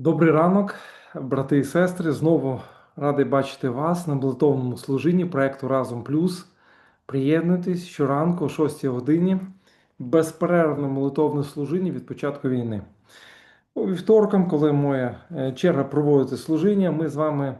Добрий ранок, брати і сестри. Знову радий бачити вас на молитовному служінні проекту Разом Плюс. Приєднуйтесь щоранку о 6 годині. Безперервне молитовне служіння від початку війни. У вівторкам, коли моя е, черга проводити служіння, ми з вами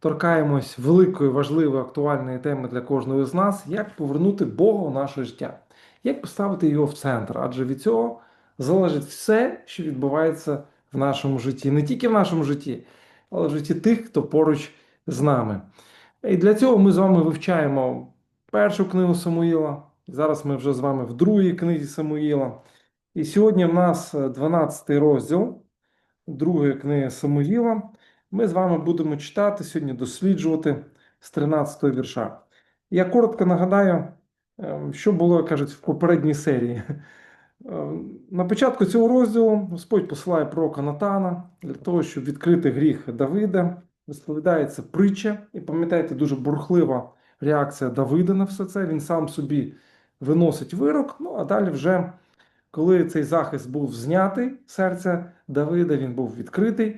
торкаємось великої, важливої, актуальної теми для кожного з нас, як повернути Бога у наше життя, як поставити його в центр. Адже від цього залежить все, що відбувається в нашому житті, не тільки в нашому житті, але в житті тих, хто поруч з нами. І для цього ми з вами вивчаємо першу книгу Самуїла. Зараз ми вже з вами в другій книзі Самуїла. І сьогодні в нас 12 розділ другої книги Самуїла. Ми з вами будемо читати сьогодні, досліджувати з 13 вірша. Я коротко нагадаю, ем, що було, кажуть, в попередній серії. Ем, На початку цього розділу Господь посилає пророка Натана для того, щоб відкрити гріх Давида. Розповідається притча, і пам'ятаєте, дуже бурхлива реакція Давида на все це. Він сам собі виносить вирок. Ну а далі, вже коли цей захист був знятий серця Давида, він був відкритий.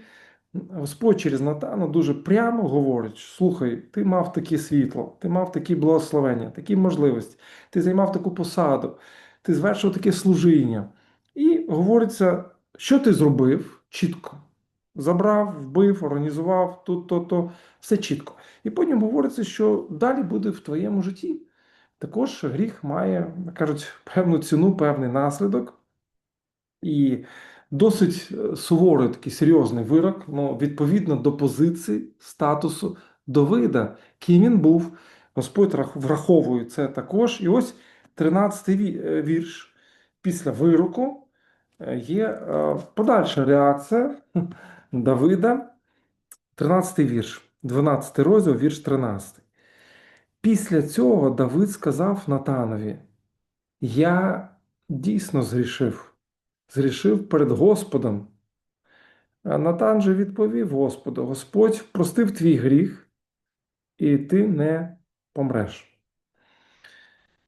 Господь через Натана дуже прямо говорить: слухай, ти мав таке світло, ти мав такі благословення, такі можливості, ти займав таку посаду, ти звершив таке служіння. І говориться, що ти зробив чітко. Забрав, вбив, організував тут, то, то, все чітко. І потім говориться, що далі буде в твоєму житті. Також гріх має, кажуть, певну ціну, певний наслідок. І досить е, суворий такий серйозний вирок, ну, відповідно до позиції, статусу Давида, ким він був. Господь враховує це також. І ось 13-й е, вірш. Після вироку е, є е, подальша реакція Давида. 13-й вірш, 12 розділ, вірш 13. Після цього Давид сказав Натанові: Я дійсно згрішив, згрішив перед Господом. Натан же відповів Господу: Господь простив твій гріх, і ти не помреш.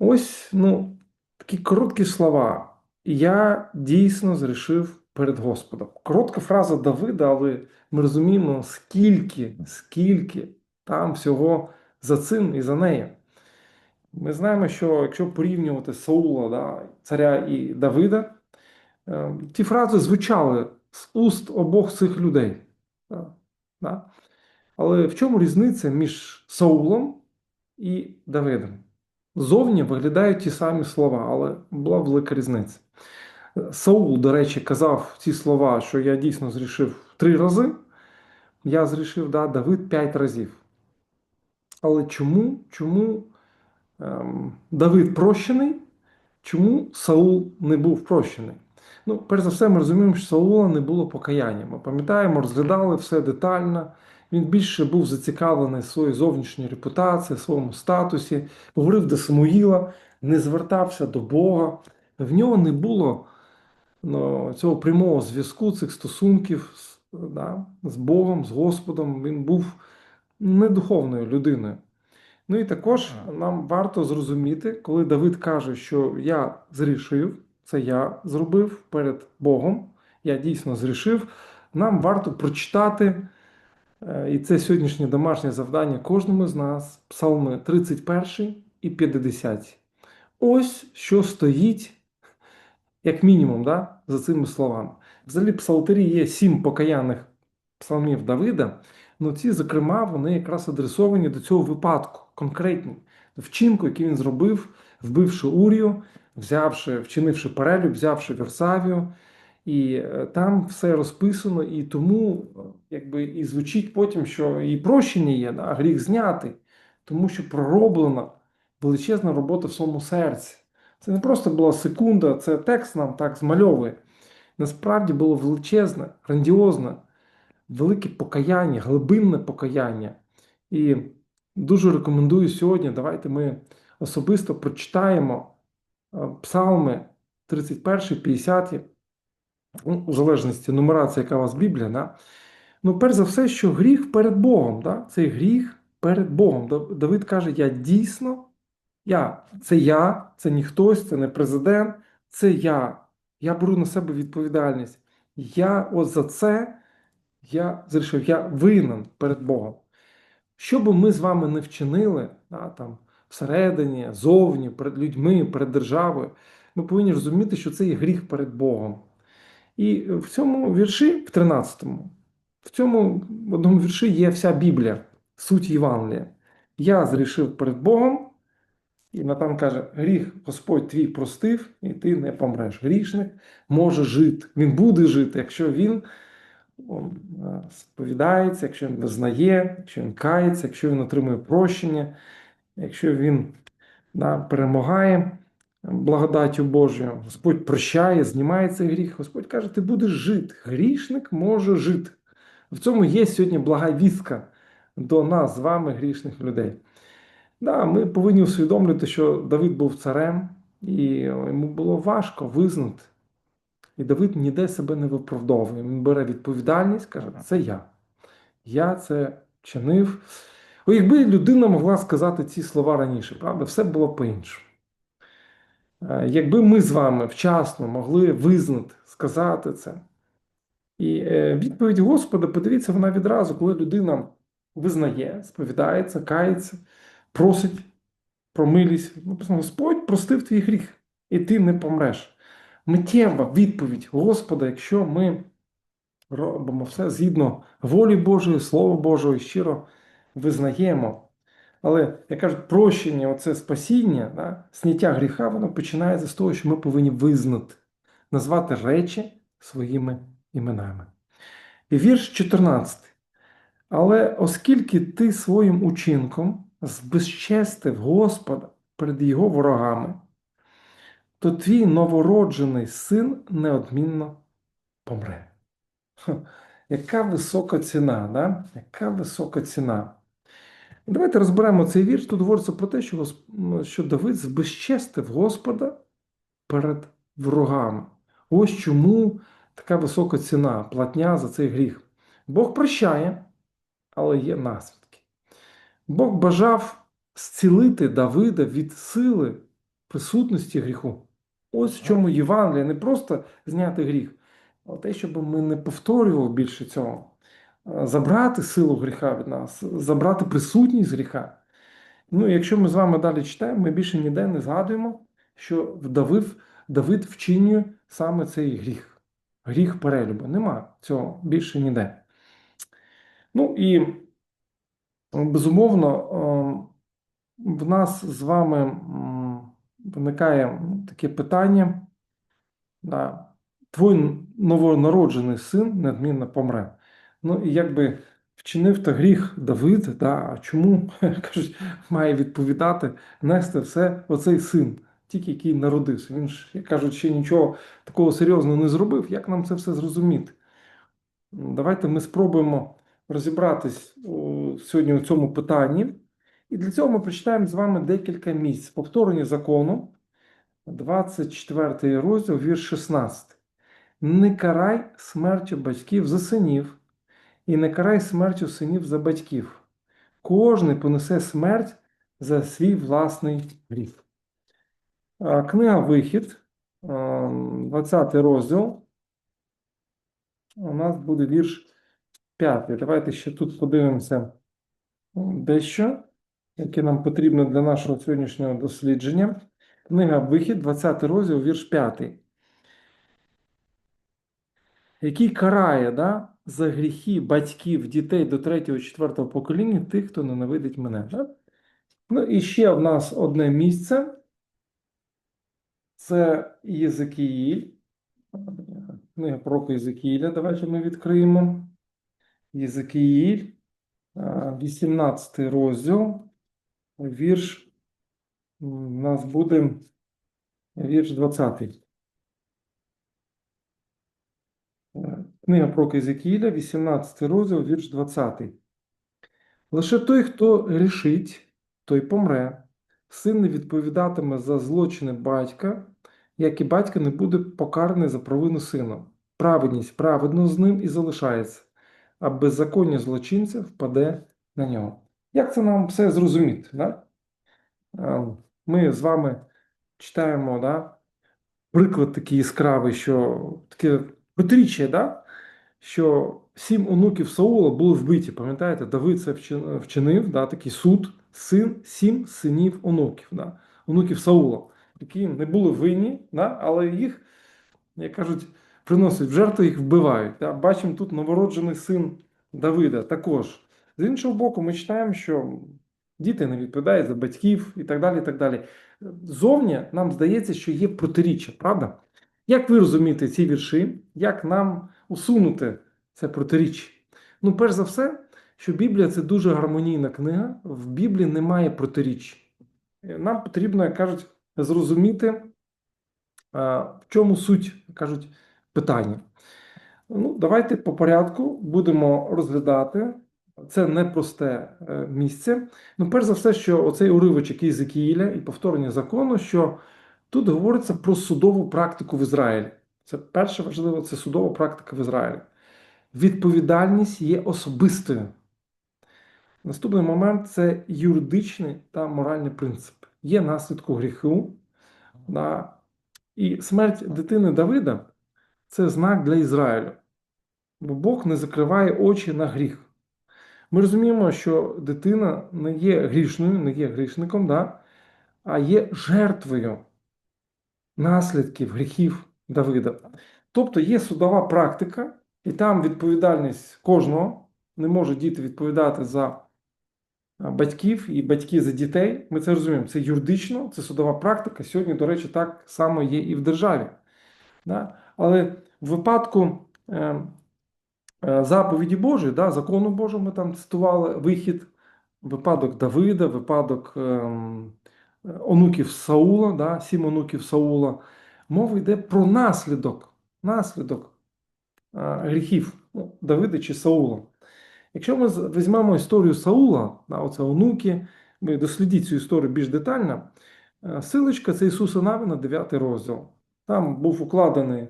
Ось ну, такі короткі слова. Я дійсно зрішив перед Господом. Коротка фраза Давида, але ми розуміємо, скільки, скільки там всього за цим і за нею. Ми знаємо, що якщо порівнювати Саула, да, царя і Давида, е, ті фрази звучали з уст обох цих людей. Да, да. Але в чому різниця між Саулом і Давидом? Зовні виглядають ті самі слова, але була велика різниця. Саул, до речі, казав ці слова, що я дійсно зрішив три рази. Я зрішив, да, Давид п'ять разів. Але чому, чому ем, Давид прощений? Чому Саул не був прощений? Ну, перш за все, ми розуміємо, що Саула не було покаяння. Ми пам'ятаємо, розглядали все детально. Він більше був зацікавлений своєю зовнішньою репутацією, своєму статусі, говорив до Самуїла, не звертався до Бога. В нього не було ну, цього прямого зв'язку, цих стосунків з, да, з Богом, з Господом. Він був не духовною людиною. Ну і також нам варто зрозуміти, коли Давид каже, що я зрішив, це я зробив перед Богом, я дійсно зрішив. Нам варто прочитати, е, і це сьогоднішнє домашнє завдання кожному з нас, псалми 31 і 50. Ось що стоїть, як мінімум, да, за цими словами. Взагалі, в псалтирі є сім покаянних псалмів Давида. Ну, ці, зокрема, вони якраз адресовані до цього випадку, конкретні вчинку, який він зробив, вбивши Урію, взявши, вчинивши перелюб, взявши Версавію. І е, там все розписано, і тому е, якби і звучить потім, що і прощення є, да, гріх знятий, тому що пророблена величезна робота в своєму серці. Це не просто була секунда, це текст нам так змальовує. Насправді було величезне, грандіозне, велике покаяння, глибинне покаяння. І дуже рекомендую сьогодні. Давайте ми особисто прочитаємо псалми 31, 50, ну, у залежності нумерація, яка у вас Біблія. Да? Ну, перш за все, що гріх перед Богом. Да? Цей гріх перед Богом. Давид каже: Я дійсно, я, це я, це не хтось, це не президент, це я. Я беру на себе відповідальність. Я ось за це Я зрішив, я винен перед Богом. Що би ми з вами не вчинили, да, там, всередині, зовні, перед людьми, перед державою, ми повинні розуміти, що це є гріх перед Богом. І в цьому вірші, в 13-му, в цьому одному вірші є вся Біблія, суть Євангелія. Я зрішив перед Богом, і Натан каже: гріх Господь твій простив, і ти не помреш. Грішник може жити. Він буде жити, якщо він е, сповідається, якщо він визнає, якщо він кається, якщо він отримує прощення, якщо він да, перемагає благодаттю Божою, Господь прощає, знімає цей гріх. Господь каже, ти будеш жити. Грішник може жити. В цьому є сьогодні блага вістка до нас з вами, грішних людей. Да, Ми повинні усвідомлювати, що Давид був царем, і йому було важко визнати. І Давид ніде себе не виправдовує. Він бере відповідальність, каже, це я. Я це чинив. Якби людина могла сказати ці слова раніше, правда, все було по-іншому. Е, Якби ми з вами вчасно могли визнати, сказати це. І е, відповідь Господа, подивіться, вона відразу, коли людина визнає, сповідається, кається, просить про милість. Господь простив твій гріх, і ти не помреш. Миттєва відповідь Господа, якщо ми робимо все згідно волі Божої, Слова Божого щиро визнаємо. Але, як кажуть, прощення, оце спасіння, да, зняття гріха, воно починається з того, що ми повинні визнати, назвати речі своїми іменами. І вірш 14. Але оскільки ти своїм учинком збезчестив Господа перед його ворогами, то твій новороджений син неодмінно помре. Ха, яка висока ціна, да? яка висока ціна. Давайте розберемо цей вірш. Тут говориться про те, що, що Давид збезчестив Господа перед ворогами. Ось чому така висока ціна, платня за цей гріх. Бог прощає, але є наслідки. Бог бажав зцілити Давида від сили присутності гріху. Ось в чому Євангелія, не просто зняти гріх, а те, щоб ми не повторювали більше цього. Забрати силу гріха від нас, забрати присутність гріха. Ну, якщо ми з вами далі читаємо, ми більше ніде не згадуємо, що Давид, Давид вчинює саме цей гріх. Гріх перелюбу. Нема цього більше ніде. Ну і безумовно, е, в нас з вами виникає таке питання. Да, твій новонароджений син неодмінно помре. Ну і якби вчинив то гріх Давид, да, а чому кажуть, має відповідати, нести все оцей син, тільки який народився. Він ж, кажуть, ще нічого такого серйозного не зробив. Як нам це все зрозуміти? Давайте ми спробуємо розібратись сьогодні у цьому питанні. І для цього ми прочитаємо з вами декілька місць. Повторення закону, 24 розділ, вірш 16. Не карай смертю батьків за синів, і не карай смертю синів за батьків. Кожний понесе смерть за свій власний гріх. Книга Вихід, 20 розділ. У нас буде вірш 5. Давайте ще тут подивимося дещо, яке нам потрібно для нашого сьогоднішнього дослідження. Книга Вихід, 20 розділ, вірш 5. Який карає да, за гріхи батьків, дітей до 3-4 покоління тих, хто ненавидить мене. Да? Ну і ще в нас одне місце. Це Єзекіїль. Книга пророка Єзекіїля. Давайте ми відкриємо. Єзекіїль, 18 розділ, вірш, у нас буде вірш 20. Е, Книга пророка Єзекіїля, 18 розділ, вірш 20. Лише той, хто грішить, той помре. Син не відповідатиме за злочини батька, як і батько не буде покараний за провину сина. Праведність праведно з ним і залишається, а беззаконня злочинця впаде на нього. Як це нам все зрозуміти? Да? Ми з вами читаємо да, приклад такий яскравий, що таке протиріччя, да? Що сім онуків Саула були вбиті. Пам'ятаєте, Давид це вчинив, да, такий суд, син, сім синів онуків, да, онуків Саула, які не були винні, да, але їх, як кажуть, приносять в жертву, їх вбивають. Да. Бачимо тут новороджений син Давида також. З іншого боку, ми читаємо, що діти не відповідають за батьків і так далі. і так далі. Зовні нам здається, що є протиріччя, правда? Як ви розумієте ці вірші? Як нам усунути це протиріччя? Ну, перш за все, що Біблія це дуже гармонійна книга, в Біблії немає протиріч. Нам потрібно, як кажуть, зрозуміти, в чому суть кажуть, питання. Ну, давайте по порядку будемо розглядати. Це непросте е, місце. Ну, перш за все, що оцей уривочок Єзекіїля і повторення закону, що тут говориться про судову практику в Ізраїлі. Це перше важливо, це судова практика в Ізраїлі. Відповідальність є особистою. Наступний момент це юридичний та моральний принцип. Є наслідку гріху. Да. І смерть дитини Давида це знак для Ізраїлю. Бо Бог не закриває очі на гріх. Ми розуміємо, що дитина не є грішною, не є грішником, да? а є жертвою наслідків гріхів Давида. Тобто є судова практика, і там відповідальність кожного не може діти відповідати за батьків і батьки за дітей. Ми це розуміємо. Це юридично, це судова практика. Сьогодні, до речі, так само є і в державі. Да? Але в випадку е, е, заповіді Божої, да, закону Божого, ми там цитували вихід, випадок Давида, випадок ем, онуків Саула, да, сім онуків Саула. Мова йде про наслідок, наслідок гріхів ну, Давида чи Саула. Якщо ми візьмемо історію Саула, да, оце онуки, ми дослідіть цю історію більш детально. е, Силочка це Ісуса Навина, 9 розділ. Там був укладений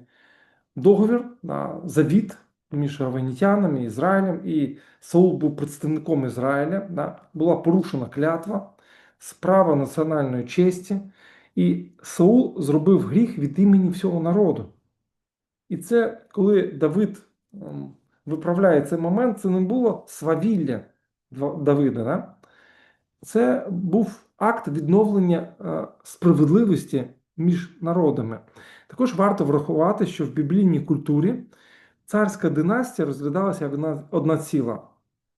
договір на завіт між равенітянами і Ізраїлем, і Саул був представником Ізраїля. Да, була порушена клятва, справа національної честі, і Саул зробив гріх від імені всього народу. І це коли Давид ем, виправляє цей момент, це не було свавілля Давида. Да? Це був акт відновлення е, справедливості між народами. Також варто врахувати, що в біблійній культурі царська династія розглядалася як одна, одна ціла.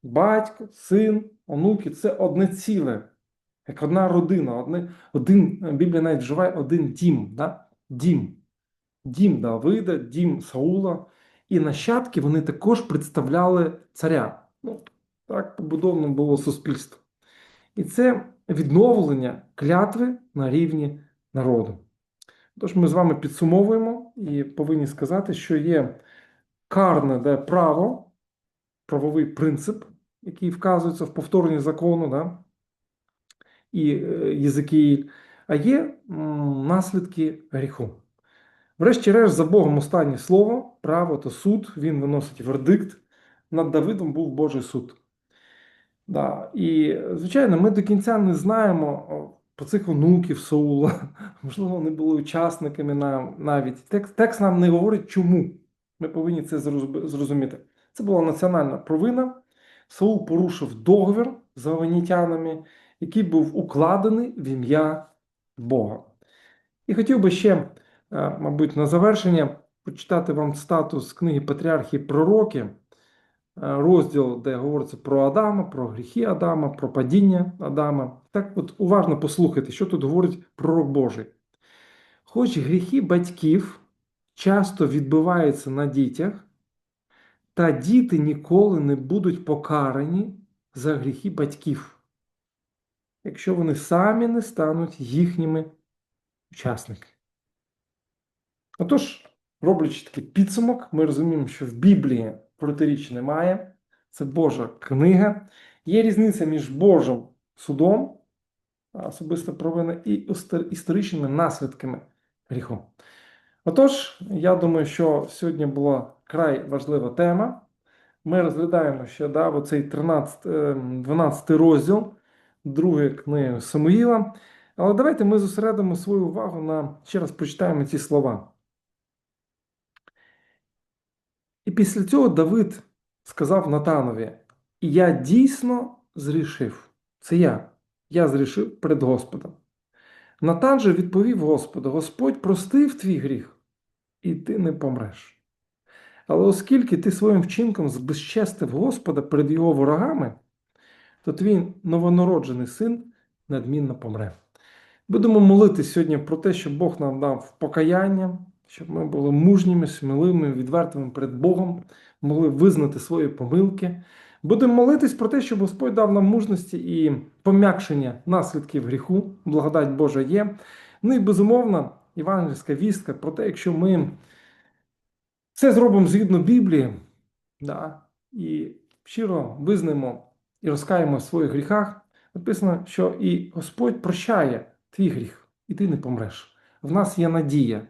Батько, син, онуки це одне ціле, як одна родина. Одне, один, Біблія навіть вживає один дім. Да? Дім. Дім Давида, дім Саула. І нащадки вони також представляли царя. Ну, так побудовано було суспільство. І це відновлення клятви на рівні народу. Тож ми з вами підсумовуємо і повинні сказати, що є карне де право, правовий принцип, який вказується в повторенні закону, да? І е, Єзикіїль, а є наслідки гріху. Врешті-решт, за Богом останнє слово, право та суд, він виносить вердикт. Над Давидом був Божий суд. Да. І, звичайно, ми до кінця не знаємо про цих онуків Саула. Можливо, вони були учасниками навіть. Текст, текст нам не говорить, чому. Ми повинні це зрозуміти. Це була національна провина. Саул порушив договір з аванітянами, який був укладений в ім'я Бога. І хотів би ще, е, мабуть, на завершення почитати вам статус книги Патріархії Пророки, е, розділ, де говориться про Адама, про гріхи Адама, про падіння Адама. Так от уважно послухайте, що тут говорить пророк Божий. Хоч гріхи батьків часто відбиваються на дітях, та діти ніколи не будуть покарані за гріхи батьків, якщо вони самі не стануть їхніми учасниками. Отож, роблячи такий підсумок, ми розуміємо, що в Біблії протиріч немає. Це Божа книга. Є різниця між Божим судом, а особиста провина, і історичними наслідками гріху. Отож, я думаю, що сьогодні була край важлива тема. Ми розглядаємо ще да, оцей 13, е, 12 розділ другої книги Самуїла. Але давайте ми зосередимо свою увагу на ще раз прочитаємо ці слова. І після цього Давид сказав Натанові: я дійсно зрішив. Це я. Я зрішив перед Господом. Натан же відповів Господу: Господь простив твій гріх, і ти не помреш. Але оскільки ти своїм вчинком збезчестив Господа перед його ворогами, то твій новонароджений син надмінно помре. Будемо молитись сьогодні про те, щоб Бог нам дав покаяння, щоб ми були мужніми, сміливими, відвертими перед Богом, могли визнати свої помилки. Будемо молитись про те, щоб Господь дав нам мужності і пом'якшення наслідків гріху, благодать Божа є. Ну і безумовно, євангельська вістка про те, якщо ми все зробимо згідно Біблії, да, і щиро визнаємо і розкаємо в своїх гріхах, написано, що і Господь прощає твій гріх, і ти не помреш. В нас є надія.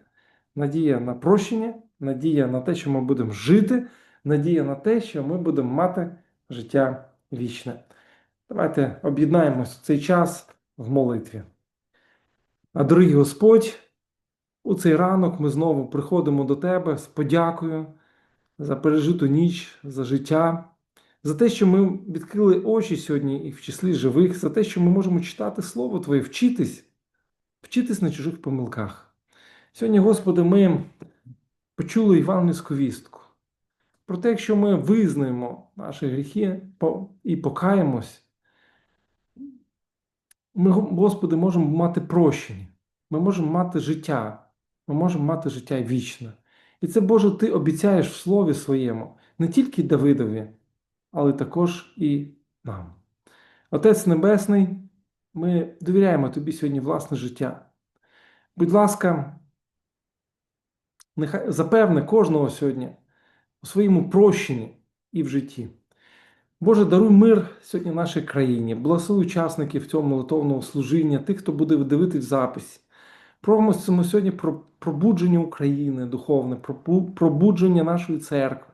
Надія на прощення, надія на те, що ми будемо жити, надія на те, що ми будемо мати життя вічне. Давайте об'єднаємось в цей час в молитві. А дорогий Господь, у цей ранок ми знову приходимо до Тебе з подякою за пережиту ніч, за життя, за те, що ми відкрили очі сьогодні і в числі живих, за те, що ми можемо читати Слово Твоє, вчитись, вчитись на чужих помилках. Сьогодні, Господи, ми почули Івангельську вістку. Про те, якщо ми визнаємо наші гріхи і покаємось, ми, Господи, можемо мати прощення, ми можемо мати життя, ми можемо мати життя вічне. І це, Боже, Ти обіцяєш в Слові своєму не тільки Давидові, але також і нам. Отець Небесний, ми довіряємо Тобі сьогодні власне життя. Будь ласка, нехай запевни кожного сьогодні у своєму прощенні і в житті. Боже, даруй мир сьогодні нашій країні, благослови учасників цього молитовного служіння, тих, хто буде дивитись запис. Промовимо сьогодні про пробудження України духовне, про пробудження нашої церкви,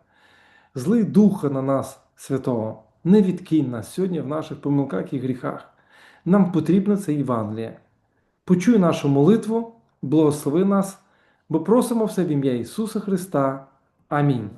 злий духа на нас, святого. Не відкинь нас сьогодні в наших помилках і гріхах. Нам потрібна це Євангеліє. Почуй нашу молитву, благослови нас, бо просимо все в ім'я Ісуса Христа. Амінь.